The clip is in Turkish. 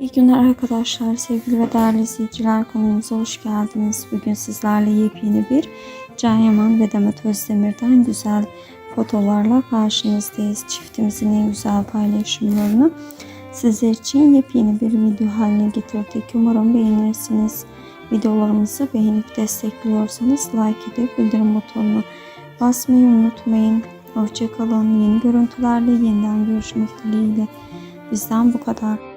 İyi günler arkadaşlar, sevgili ve değerli izleyiciler kanalımıza hoş geldiniz. Bugün sizlerle yepyeni bir Can Yaman ve Demet Özdemir'den güzel fotolarla karşınızdayız. Çiftimizin en güzel paylaşımlarını sizler için yepyeni bir video haline getirdik. Umarım beğenirsiniz. Videolarımızı beğenip destekliyorsanız like edip bildirim butonuna basmayı unutmayın. Hoşçakalın. Yeni görüntülerle yeniden görüşmek dileğiyle. Bizden bu kadar.